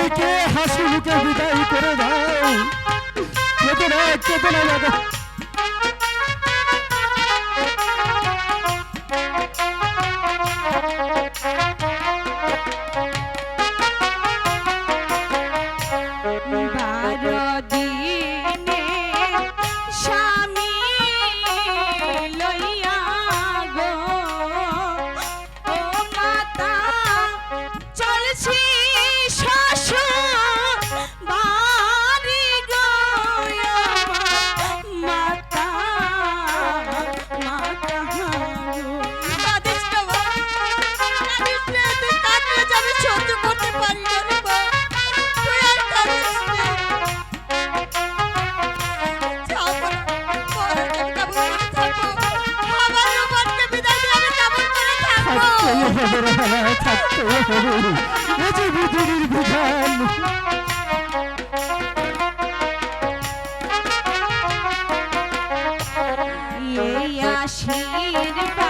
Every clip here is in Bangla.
সবাইকে হাসি মুখে বিদায় করে দাও? কেতনা কেতনা থাকতে পৃথিবীর বিধান আশীর্বাদ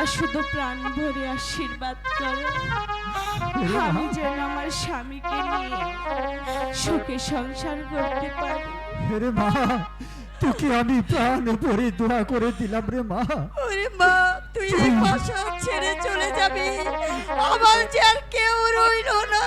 তোমরা শুধু প্রাণ ভরে আশীর্বাদ করে। আমি যেন আমার স্বামীকে নিয়ে সুখে সংসার করতে পারি। রে মা তোকে আমি প্রাণ ভরে দোয়া করে দিলাম রে মা। ওরে মা তুই এই ছেড়ে চলে যাবি। আমার যে আর কেউ রইল না।